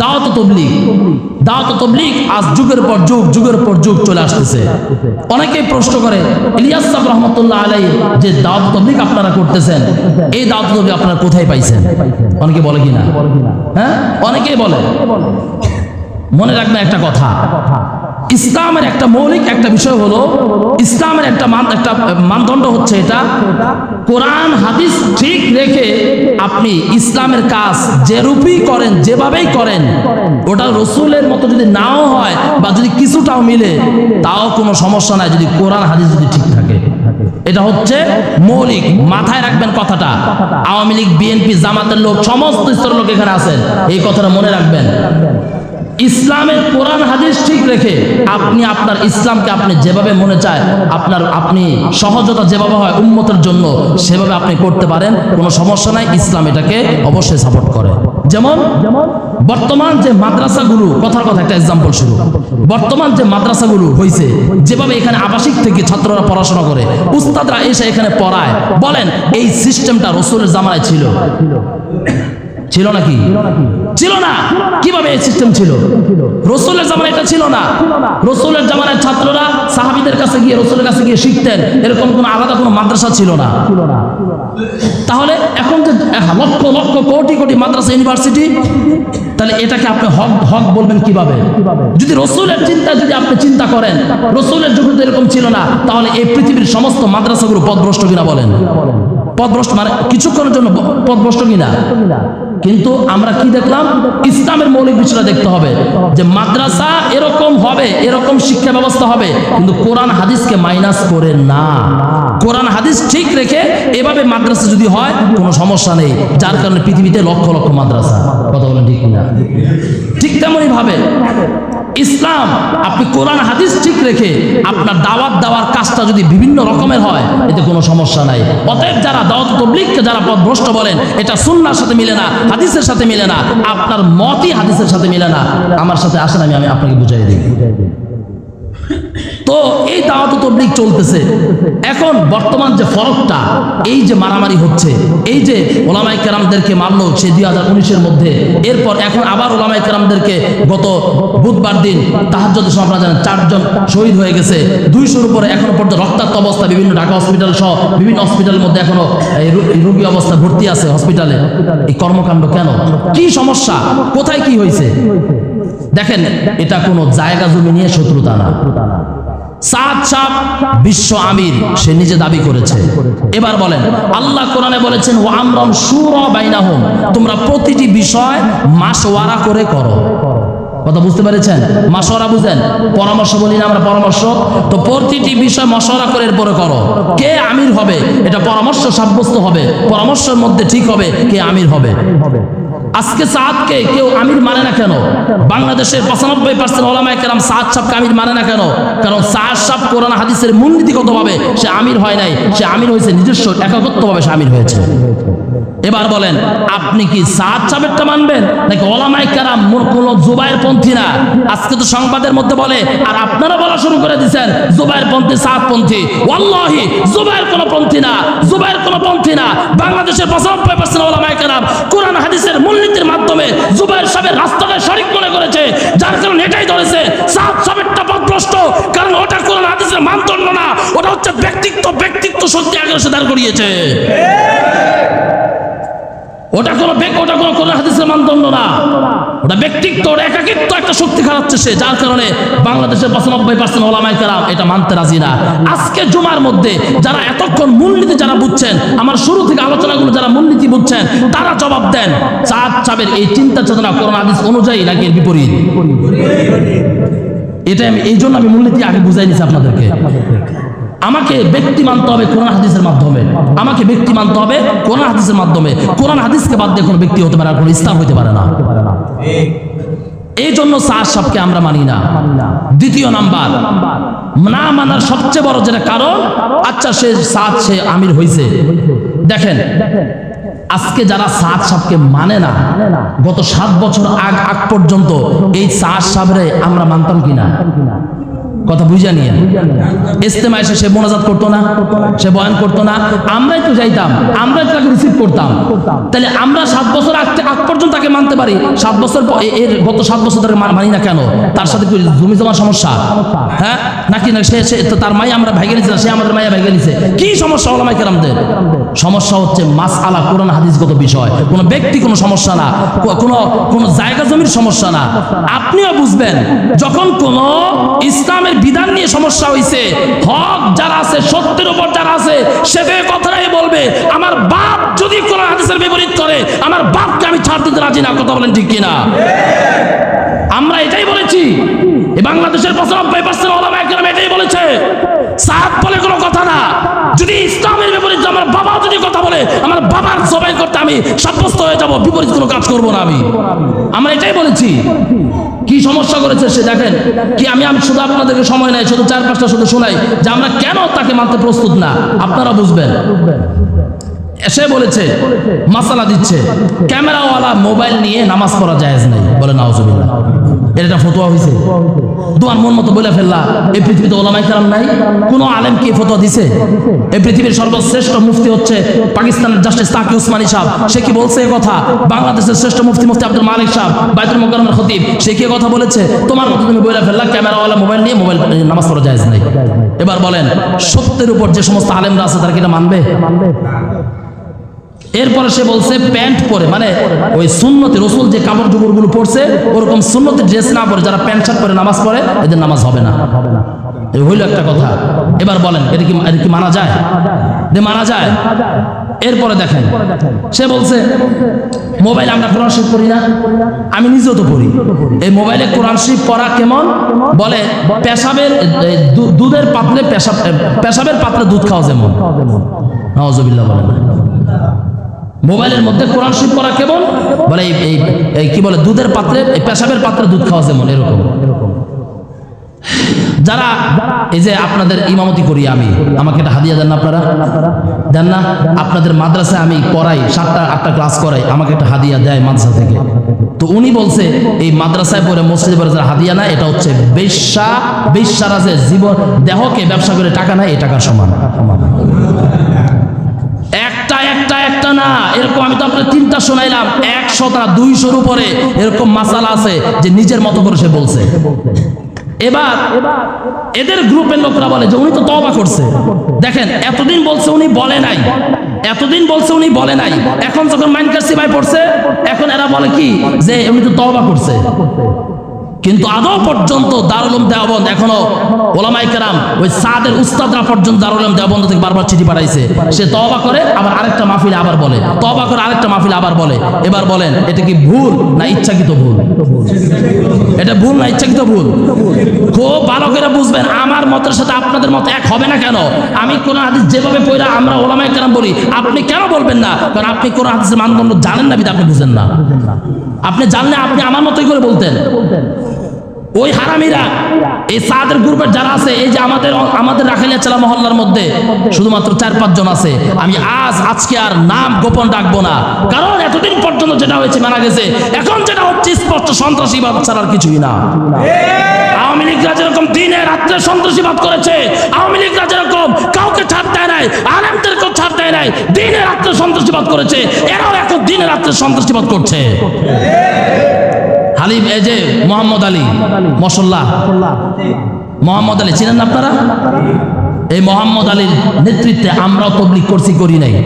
দাওয়াত তবলিগ। দাওয়াত তবলিগ আজ যুগের পর যুগ, যুগের পর যুগ চলে আসতেছে। অনেকেই প্রশ্ন করে, ইলিয়াস সাহ রহমতুল্লাহ আলাই যে দাওয়াত তবলিগ আপনারা করতেছেন, এই দাওয়াত তবলিগ আপনারা কোথায় পাইছেন? অনেকে বলে কিনা? হ্যাঁ? অনেকেই বলে। মনে রাখবেন একটা কথা ইসলামের একটা মৌলিক একটা বিষয় হলো, ইসলামের একটা মান, একটা মানদণ্ড হচ্ছে এটা, কোরআন, হাদিস ঠিক রেখে আপনি ইসলামের কাজ যেরূপই করেন, যেভাবেই করেন, ওটা রসুলের মতো যদি নাও হয় বা যদি কিছুটাও মিলে, তাও কোনো সমস্যা নাই যদি কোরআন, হাদিস যদি ঠিক থাকে। এটা হচ্ছে মৌলিক, মাথায় রাখবেন কথাটা। আওয়ামী লীগ, বিএনপি, জামাতের লোক, সমস্ত স্তরের লোক এখানে আছেন। এই কথাটা মনে রাখবেন। ইসলামের কোরআন হাদিস ঠিক রেখে আপনি আপনার ইসলামকে আপনি যেভাবে মনে চায়, আপনার আপনি সহজতা যেভাবে হয় উন্মতের জন্য সেভাবে আপনি করতে পারেন, কোনো সমস্যা নাই, ইসলাম এটাকে অবশ্যই সাপোর্ট করে। যেমন, বর্তমান যে মাদ্রাসাগুলো, কথার কথা একটা এক্সাম্পল শুরু। বর্তমান যে মাদ্রাসাগুলো হয়েছে যেভাবে এখানে আবাসিক থেকে ছাত্ররা পড়াশোনা করে, উস্তাদরা এসে এখানে পড়ায়। বলেন, এই সিস্টেমটা রসুলের জামানায় ছিল। ছিল নাকি? ছিল না। কীভাবে এই সিস্টেম ছিল? রসুলের জামানায় এটা ছিল না। রসুলের জামানায় ছাত্ররা সাহাবিদের কাছে গিয়ে, রসুলের কাছে গিয়ে শিখতেন, এরকম কোনো আলাদা কোনো মাদ্রাসা ছিল না। তাহলে এখন যে লক্ষ লক্ষ, কোটি কোটি মাদ্রাসা ইউনিভার্সিটি তাহলে এটাকে আপনি হক হক বলবেন কীভাবে? যদি রসুলের চিন্তা, যদি আপনি চিন্তা করেন, রসুলের যুগে তো এরকম ছিল না, তাহলে এই পৃথিবীর সমস্ত মাদ্রাসাগুলো পদভ্রষ্ট কিনা বলেন? পদভ্রষ্ট মানে কিছুক্ষণের জন্য পদভ্রষ্ট কিনা? কিন্তু আমরা কি দেখলাম? ইসলামের মৌলিক বিষয়টা দেখতে হবে যে মাদ্রাসা এরকম হবে, এরকম শিক্ষা ব্যবস্থা হবে, কিন্তু কোরআন হাদিসকে মাইনাস করে না। কোরআন হাদিস ঠিক রেখে এভাবে মাদ্রাসা যদি হয়, কোনো সমস্যা নেই, যার কারণে পৃথিবীতে লক্ষ লক্ষ মাদ্রাসা। কথা বলেন ঠিক না ঠিক তেমনই ভাবে। ইসলাম, আপনি কোরআন, হাদিস ঠিক রেখে আপনার দাওয়াত দেওয়ার কাজটা যদি বিভিন্ন রকমের হয়, এতে কোনো সমস্যা নাই। অতএব যারা দাওয়াত তবলিগকে যারা পথভ্রষ্ট বলেন, এটা সুন্নার সাথে মিলে না, হাদিসের সাথে মিলে না, আপনার মতই হাদিসের সাথে মিলে না। আমার সাথে আসেন, আমি আমি আপনাকে বুঝাই দিই। তো এই দাওয়াত তবলিগ চলতেছে। এখন বর্তমান যে ফরকটা, এই যে মারামারি হচ্ছে, এই যে ওলামাই কেরামদেরকে মারলো সে দুই হাজার উনিশের মধ্যে, এরপর এখন আবার ওলামাই কেরামদেরকে গত বুধবার দিন তাহাজ্জদের সময় আপনারা জানেন চারজন শহীদ হয়ে গেছে। দুইশোর উপরে এখনও পর্যন্ত রক্তাক্ত অবস্থা, বিভিন্ন ঢাকা হসপিটাল সহ বিভিন্ন হসপিটালের মধ্যে এখনও রোগী অবস্থা ভর্তি আছে হসপিটালে। এই কর্মকাণ্ড কেন? কি সমস্যা? কোথায় কি হয়েছে? দেখেন, এটা কোনো জায়গা জমি নিয়ে শত্রুতা না। বিশ্ব আমির, সে নিজে দাবি করেছে। এবার বলেন, আল্লাহ কোরআনে বলেছেন ও আমরম সুর বাইনাহুম তোমরা প্রতিটি বিষয় মাসওয়ারা করে করো। কথা বুঝতে পেরেছেন? মাসওয়ারা বুঝেন? পরামর্শ বলি না আমরা পরামর্শ। তো প্রতিটি বিষয় মশওয়ারা করে এরপরে করো। কে আমির হবে? এটা পরামর্শ সাব্যস্ত হবে। পরামর্শের মধ্যে ঠিক হবে কে আমির হবে। আজকে সাদকে কেউ আমির মানে না কেন? বাংলাদেশের পঁচানব্বই পার্সেন্ট ওলামায় কেরাম সাদ সাহকে আমির মানে না কেন? কারণ সাদ সাহ কোরআন হাদিসের মূলনীতিগতভাবে সে আমির হয় নাই, সে আমির হয়েছে নিজস্ব একাকত্বভাবে সে আমির হয়েছে। এবার বলেন, আপনি কি সাদ সাহেবটা মানবেন? নাকি ওলামাই কারাম কোন পন্থী না? আজকে তো সংবাদের মধ্যে বলে, আর আপনারা বলা শুরু করে দিচ্ছেন জুবাইর পন্থী, সাদ পন্থী। ওয়াল্লাহি, জুবাইর কোন পন্থী না, জুবাইর কোন পন্থী না। বাংলাদেশের পঁচানব্বই পার্সেন্ট ওলামাই কারাম কোরআন, হাদিসের মূলনীতির মাধ্যমে জুবাইর সাহেবের রাস্তাকে শরিক মনে করেছে, যার কারণে এটাই ধরেছে, সাদ সাহেবটা পথভ্রষ্ট কারণ ওটা কোরআন, হাদিসের মানদণ্ড না, ওটা হচ্ছে ব্যক্তিত্ব ব্যক্তিত্ব শক্তি আগে সে দাঁড় করিয়েছে। ওটা কোনো ওটা কোনো কোরআন হাদিসের মানদণ্ড না। ওটা ব্যক্তিত্ব, ওটা একাকিত্ব একটা শক্তি খারাচ্ছে সে, যার কারণে বাংলাদেশের পঁচানব্বই পার্সেন্ট ওলামাই কারাম এটা মানতে রাজি না। আজকে জুমার মধ্যে যারা এতক্ষণ মূলনীতি যারা বুঝছেন, আমার শুরু থেকে আলোচনাগুলো যারা মূলনীতি বুঝছেন, তারা জবাব দেন। চাঁদ চাবের এই চিন্তা চেতনা কোরআন হাদিস অনুযায়ী নাকি বিপরীত? এটা আমি এই জন্য আমি মূলনীতি আগে বুঝাই নিছি আপনাদেরকে। আমাকে ব্যক্তি মানতে হবে কোরআন হাদিসের মাধ্যমে। আমাকে ব্যক্তি মানতে হবে কোরআন হাদিসের মাধ্যমে। কোরআন হাদিসকে বাদ দিয়ে কোনো ব্যক্তি হতে পারে আর কোনো ইসলাম হতে পারে না। এই জন্য সার সাহকে আমরা মানি না। দ্বিতীয় নাম্বার, না মানার সবচেয়ে বড় যেটা কারণ আচ্ছা সে সাদ, সে আমির হয়েছে দেখেন, আজকে যারা সাদ সাহকে মানে না, গত সাত বছর আগ আগ পর্যন্ত এই সাদ সাহেবরে আমরা মানতাম কিনা? কথা বুঝা নিয়ে। ইস্তেমা এসে সে মোনাজাত করতো না, সে বয়ান করতো না। আমরাই তো যাইতাম, আমরাই তাকে রিসিভ করতাম। তাহলে আমরা সাত বছর আগ আগ পর্যন্ত তাকে মানতে পারি? সাত বছর এর গত সাত বছর ধরে মানি না কেন? তার সাথে জমি জমার সমস্যা? হ্যাঁ? নাকি না সে সে- তার মাই আমরা ভেঙে নিছি না, সে আমাদের মাইয়া ভেঙে নিছে? কি সমস্যা হলো ওলামাই কেরামদের? সমস্যা হচ্ছে মাস আলা কোরআন হাদিসগত বিষয়। কোনো ব্যক্তি কোনো সমস্যা না। কোনো কোনো জায়গা জমির সমস্যা না। আপনিও বুঝবেন, যখন কোনো ইসলামের বিধান নিয়ে সমস্যা হয়েছে হক যারা আছে, সত্যের উপর যারা আছে, সে কথাটাই বলবে, আমার বাপ যদি কোনো হাদিসের বিপরীত করে, আমার বাপকে আমি ছাড় দিতে রাজি না। কথা বলেন ঠিক কিনা? আমরা এটাই বলেছি। বাংলাদেশের পঁচানব্বই পার্সেন্ট ওলামা একরাম এটাই বলেছে। সাত বলে কোনো কথা না। যদি ইসলামের বিপরীত আমার বাবা যদি কথা বলে, আমার বাবার সবাই করতে আমি সাব্যস্ত হয়ে যাব, বিপরীত কোনো কাজ করব না আমি। আমরা এটাই বলেছি। কি সমস্যা করেছে সে দেখেন? কি আমি আমি শুধু আপনাদেরকে সময় নাই, শুধু চার পাঁচটা শুধু শোনাই যে আমরা কেন তাকে মানতে প্রস্তুত না? আপনারা বুঝবেন। এসে বলেছে, মাসালা দিচ্ছে, ক্যামেরাওয়ালা মোবাইল নিয়ে নামাজ পড়া জায়েজ নাই। বলে নাউজুবিল্লাহ। এটা একটা ফতোয়া হয়েছে তোমার মন মতো বলে ফেললা, এই পৃথিবীতে ওলামাই কালাম নাই? কোন আলেম কি ফতোয়া দিছে? এই পৃথিবীর সর্বশ্রেষ্ঠ মুফতি হচ্ছে পাকিস্তানের জাস্টিস তাকি উসমানী সাহেব। সে কি বলছে এই কথা? বাংলাদেশের শ্রেষ্ঠ মুফতি মুফতি আব্দুল মালিক সাহেব, বাইতুল মোকারমের খতিব, সে কি কথা বলেছে? তোমার মতো তুমি বলে ফেললা, ক্যামেরাওয়ালা মোবাইল নিয়ে মোবাইল নামাজ পড়া জায়েজ নাই। এবার বলেন, সত্যের উপর যে সমস্ত আলেমরা আছে, তারা কি এটা মানবে? এরপরে সে বলছে, প্যান্ট পরে মানে ওই সুন্নতি রসুল যে কাপড় চোপড়গুলো পরছে, ওরকম সুন্নতি ড্রেস না পরে যারা প্যান্ট শার্ট পরে নামাজ পড়ে, এদের নামাজ হবে না। এই হইল একটা কথা। এবার বলেন, এটা কি এটা কি মানা যায়? মানা যায়? এরপরে দেখেন, সে বলছে, মোবাইল আমরা কোরআন শরীফ পড়ি না, আমি নিজেও তো পড়ি। এই মোবাইলে কোরআন শরীফ পড়া কেমন? বলে, পেশাবের দুধের পাত্রে পেশাব পেশাবের পাত্রে দুধ খাওয়া যেমন। নওয়াজবিল্লাহ বলেন। মোবাইলের মধ্যে কোরআন শরীফ পড়া কেমন? বলে এই কি বলে, দুধের পাত্রে, এই পেশাবের পাত্রে দুধ খাওয়া যেমন, এরকম। যারা এই যে আপনাদের ইমামতি করি আমি, আমাকে একটা হাদিয়া দেন না আপনারা? দেন না? আপনাদের মাদ্রাসায় আমি পড়াই, সাতটা, আটটা ক্লাস করাই, আমাকে একটা হাদিয়া দেয় মাদ্রাসা থেকে। তো উনি বলছে, এই মাদ্রাসায় পড়ে মসজিদে পড়ে যারা হাদিয়া না এটা হচ্ছে বেশ্যা বেশ্যারা যে জীবন দেহকে ব্যবসা করে টাকা নেয়, এই টাকার সমান। একটা একটা একটা না। এরকম আমি তো আপনার তিনটা শোনাইলাম। একশো একশোটা দুইশোর উপরে এরকম মাসালা আছে যে নিজের মতো করে সে বলছে। এবার এদের গ্রুপের লোকরা বলে যে উনি তো তবা করছে। দেখেন, এতদিন বলছে উনি বলে নাই। এতদিন বলছে উনি বলে নাই। এখন যখন মাইন কাসিমায় পড়ছে, এখন এরা বলে কি? যে উনি তো তবা করছে। কিন্তু আদৌ পর্যন্ত দারুলম দেওবন্দ এখনও ওলামাই কেরাম, ওই সাদের উস্তাদরা পর্যন্ত দারুলম দেওবন্দ থেকে বারবার চিঠি পাঠাইছে। সে তবা করে, আবার আরেকটা মাহফিলে আবার বলে। তবা করে আরেকটা মাহফিলে আবার বলে। এবার বলেন, এটা কি ভুল না ইচ্ছাকৃত ভুল? এটা ভুল না ইচ্ছাকৃত ভুল? খুব ভালো করে বুঝবেন, আমার মতের সাথে আপনাদের মত এক হবে না কেন? আমি কোন হাদিস যেভাবে পড়া আমরা ওলামাই কেরাম বলি, আপনি কেন বলবেন না? কারণ আপনি কোন হাদিসের মানদণ্ড জানেন না বিধা আপনি বুঝেন না। আপনি জানলে আপনি আমার মতোই করে বলতেন। ওই হারামিরা, এই সাদের গ্রুপের যারা আছে, এই যে আমাদের আমাদের রাখালিয়া চেলা মহল্লার মধ্যে, শুধুমাত্র চার পাঁচজন আছে। আমি আজ, আজকে আর নাম গোপন ডাকবো না। কারণ এতদিন পর্যন্ত যেটা হয়েছে, মারা গেছে। এখন যেটা হচ্ছে, স্পষ্ট সন্ত্রাসীবাদ ছাড়ার কিছুই না। আওয়ামী লীগরা যেরকম দিনে রাত্রে সন্ত্রাসীবাদ করেছে, আওয়ামী লীগরা যেরকম কাউকে ছাড় দেয় নাই, আলেমদেরকেও ছাড় দেয় নাই, দিনে রাত্রে সন্ত্রাসীবাদ করেছে, এরাও এখন দিনে রাত্রে সন্ত্রাসীবাদ করছে। হালিম, এই যে মোহাম্মদ আলী মশল্লা মোহাম্মদ আলী, চিনেন আপনারা? এই মোহাম্মদ আলীর নেতৃত্বে আমরাও তবলিগ করছি, করি নাই।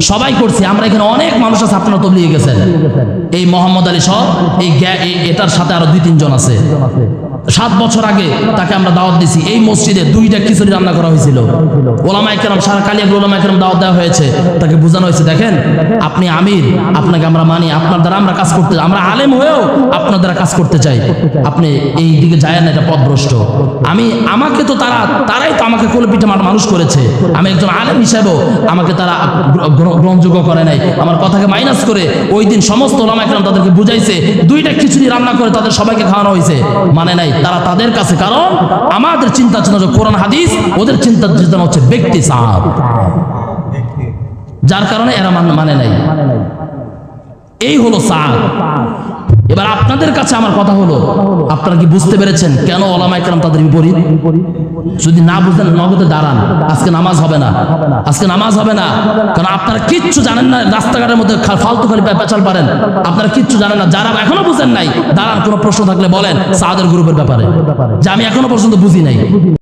সবাই করছি, আমরা এখানে অনেক মানুষ আছে, আপনারা তবলিগে গেছেন। এই মোহাম্মদ আলী সব এই- এটার সাথে আরও দুই তিনজন আছে। সাত বছর আগে তাকে আমরা দাওয়াত দিছি। এই মসজিদে দুইটা খিচুড়ি রান্না করা হয়েছিল। ওলামা একরাম সারা কালিয়াগুল ওলামা একরাম দাওয়াত দেওয়া হয়েছে। তাকে বোঝানো হয়েছে, দেখেন, আপনি আমির, আপনাকে আমরা মানি, আপনার দ্বারা আমরা কাজ করতে, আমরা আলেম হয়েও আপনার দ্বারা কাজ করতে চাই। আপনি এই দিকে যায় না, এটা পথভ্রষ্ট। আমি, আমাকে তো তারা, তারাই তো আমাকে কোলে পিঠে মানুষ করেছে। আমি একজন আলেম হিসেবেও আমাকে তারা গ্র- গ্র- গ্রহণযোগ্য করে নাই। আমার কথাকে মাইনাস করে ওই দিন সমস্ত ওলামা একরাম তাদেরকে বুঝাইছে, দুইটা খিচুড়ি রান্না করে তাদের সবাইকে খাওয়ানো হয়েছে। মানে নাই। তারা তাদের কাছে, কারণ আমাদের চিন্তা চিন্তা কোরআন, হাদিস, ওদের চিন্তা চিন্তা হচ্ছে ব্যক্তি সাহাব। যার কারণে এরা মানে নাই। এই হলো সাহাব। এবার আপনাদের কাছে আমার কথা হলো আপনারা কি বুঝতে পেরেছেন কেন ওলামা একরাম তাদের বিপরীত? যদি না বুঝেন, নগদে দাঁড়ান। আজকে নামাজ হবে না। আজকে নামাজ হবে না। কারণ আপনারা কিচ্ছু জানেন না, রাস্তাঘাটের মধ্যে ফালতু খালি পেঁচাল পারেন। আপনারা কিচ্ছু জানেন না। যারা এখনও বুঝেন নাই, দাঁড়ান, কোনো প্রশ্ন থাকলে বলেন, সাদের গ্রুপের ব্যাপারে। যে আমি এখনও পর্যন্ত বুঝি নাই।